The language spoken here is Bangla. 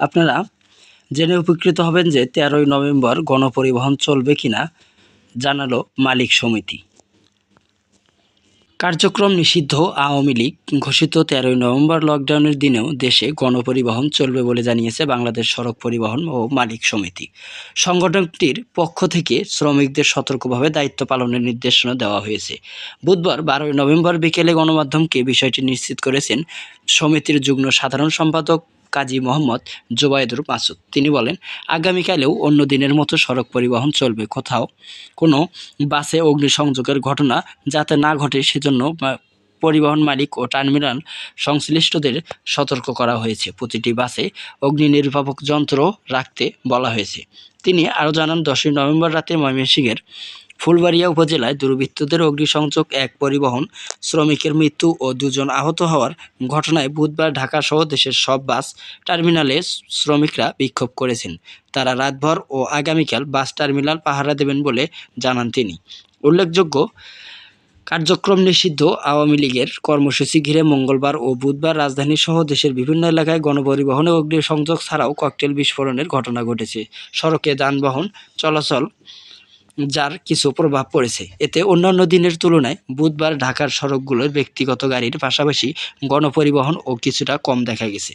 আপনারা জেনে উপকৃত হবেন যে তেরোই নভেম্বর গণপরিবহন চলবে কিনা, জানালো মালিক সমিতি। কার্যক্রম নিষিদ্ধ আওয়ামী লীগ ঘোষিত তেরোই নভেম্বর লকডাউনের দিনেও দেশে গণপরিবহন চলবে বলে জানিয়েছে বাংলাদেশ সড়ক পরিবহন ও মালিক সমিতি। সংগঠনটির পক্ষ থেকে শ্রমিকদের সতর্কভাবে দায়িত্ব পালনের নির্দেশনা দেওয়া হয়েছে। বুধবার বারোই নভেম্বর বিকেলে গণমাধ্যমকে বিষয়টি নিশ্চিত করেছেন সমিতির যুগ্ম সাধারণ সম্পাদক কাজী মোহাম্মদ জোবায়েদুর মাসুদ। তিনি বলেন, আগামীকালেও অন্য দিনের মতো সড়ক পরিবহন চলবে। কোথাও কোনো বাসে অগ্নিসংযোগের ঘটনা যাতে না ঘটে, সেজন্য পরিবহন মালিক ও টার্মিনাল সংশ্লিষ্টদের সতর্ক করা হয়েছে। প্রতিটি বাসে অগ্নি নির্বাপক যন্ত্র রাখতে বলা হয়েছে। তিনি আরও জানান, দশই নভেম্বর রাতে ময়মনসিংহের ফুলবাড়িয়া উপজেলায় দুর্বৃত্তদের অগ্নিসংযোগ, এক পরিবহন, শ্রমিকের মৃত্যু ও দুজন আহত হওয়ার ঘটনায় বুধবার ঢাকাসহ দেশের সব বাস টার্মিনালে শ্রমিকরা বিক্ষোভ করেছেন। তারা রাতভর ও আগামীকাল বাস টার্মিনাল পাহারা দেবেন বলে জানান তিনি। উল্লেখযোগ্য, কার্যক্রম নিষিদ্ধ, আওয়ামী লীগের কর্মসূচি ঘিরে মঙ্গলবার ও বুধবার রাজধানী সহ দেশের বিভিন্ন এলাকায় গণপরিবহনে অগ্নিসংযোগ ছাড়াও ককটেল বিস্ফোরণের ঘটনা ঘটেছে। সড়কে যানবাহন চলাচল যার কিছু প্রভাব পড়েছে। এতে অন্যান্য দিনের তুলনায় বুধবার ঢাকার সড়কগুলোর ব্যক্তিগত গাড়ির পাশাপাশি গণপরিবহন ও কিছুটা কম দেখা গেছে।